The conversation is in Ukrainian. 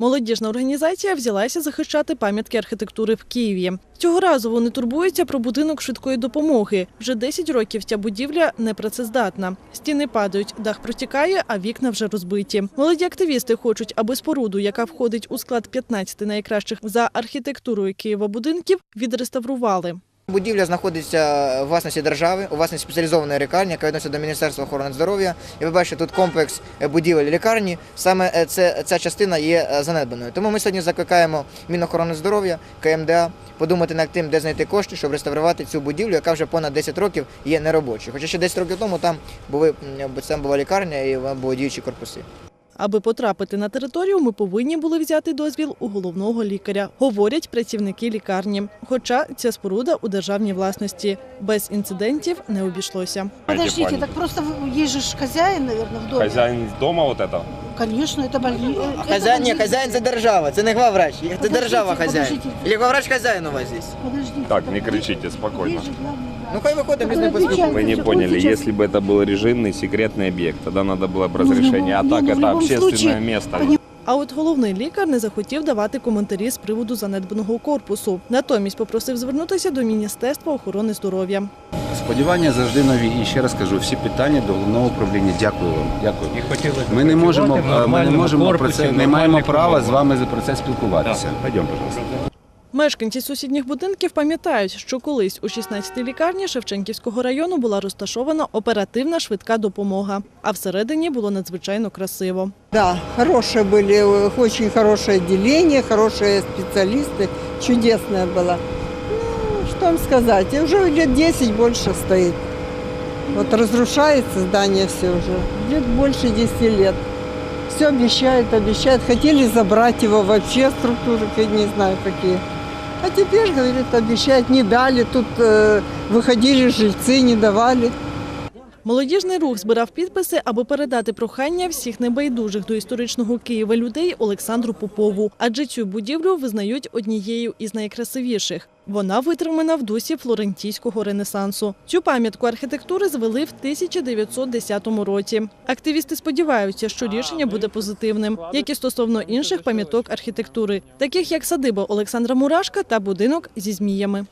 Молодіжна організація взялася захищати пам'ятки архітектури в Києві. Цього разу вони турбуються про будинок швидкої допомоги. Вже 10 років ця будівля непрацездатна. Стіни падають, дах протікає, а вікна вже розбиті. Молоді активісти хочуть, аби споруду, яка входить у склад 15 найкращих за архітектурою Києва будинків, відреставрували. Будівля знаходиться у власності держави, у власності спеціалізованої лікарні, яка відноситься до Міністерства охорони здоров'я. І ви бачите, тут комплекс е, будівель лікарні. Саме е, ця частина є е, занедбаною. Тому ми сьогодні закликаємо Мінохорони здоров'я, КМДА подумати над тим, де знайти кошти, щоб реставрувати цю будівлю, яка вже понад 10 років є неробочою. Хоча ще 10 років тому там були там була лікарня і були діючі корпуси. Аби потрапити на територію, ми повинні були взяти дозвіл у головного лікаря, говорять працівники лікарні. Хоча ця споруда у державній власності без інцидентів не обійшлося. Подождите, так просто в- есть ж хозяин, наверное, в доме. Хозяин дома вот это? Конечно, это больница. Хазяїн, ні, хазяїн це держава, це не главврач. Це держава хазяїн. Или главврач хазяїн у вас здесь? Подождите. Так, не кричите, спокойно. Есть же главный врач. Ну хай виходимо, ми з ним Который поспілкуємося. Вы не Сейчас, поняли, сейчас. если бы это был режимный секретный объект, тогда надо было бы Ну, в разрешение. А любом- так не, ну, в это любом общественное случае, место. пони- А от головний лікар не захотів давати коментарі з приводу занедбаного корпусу. Натомість попросив звернутися до Міністерства охорони здоров'я. Сподівання завжди нові. І ще раз кажу, всі питання до головного управління. Дякую вам. Дякую. І хотілося б Ми не можемо, працювати в ми не нормальному можемо про корпусі, це, в не маємо нормальних права умовах. з вами за про це спілкуватися. Пойдем, пожалуйста. Мешканці сусідніх будинків пам'ятають, що колись у 16-й лікарні Шевченківського району була розташована оперативна швидка допомога, а всередині було надзвичайно красиво. Да, хорошие были, э, очень хорошее отделение, хорошие специалисты, чудесное было. Ну, что вам сказать, и уже лет 10 больше стоит. Вот разрушается здание все уже, лет больше 10 лет. Все обещают, обещают. Хотели забрать его вообще структуры, я не знаю какие. А теперь, говорит, обещают, не дали. Тут э, выходили жильцы, не давали. Молодіжний рух збирав підписи, аби передати прохання всіх небайдужих до історичного Києва людей Олександру Попову. Адже цю будівлю визнають однією із найкрасивіших. Вона витримана в дусі флорентійського ренесансу. Цю пам'ятку архітектури звели в 1910 році. Активісти сподіваються, що рішення буде позитивним, як і стосовно інших пам'яток архітектури, таких як садиба Олександра Мурашка та будинок зі зміями.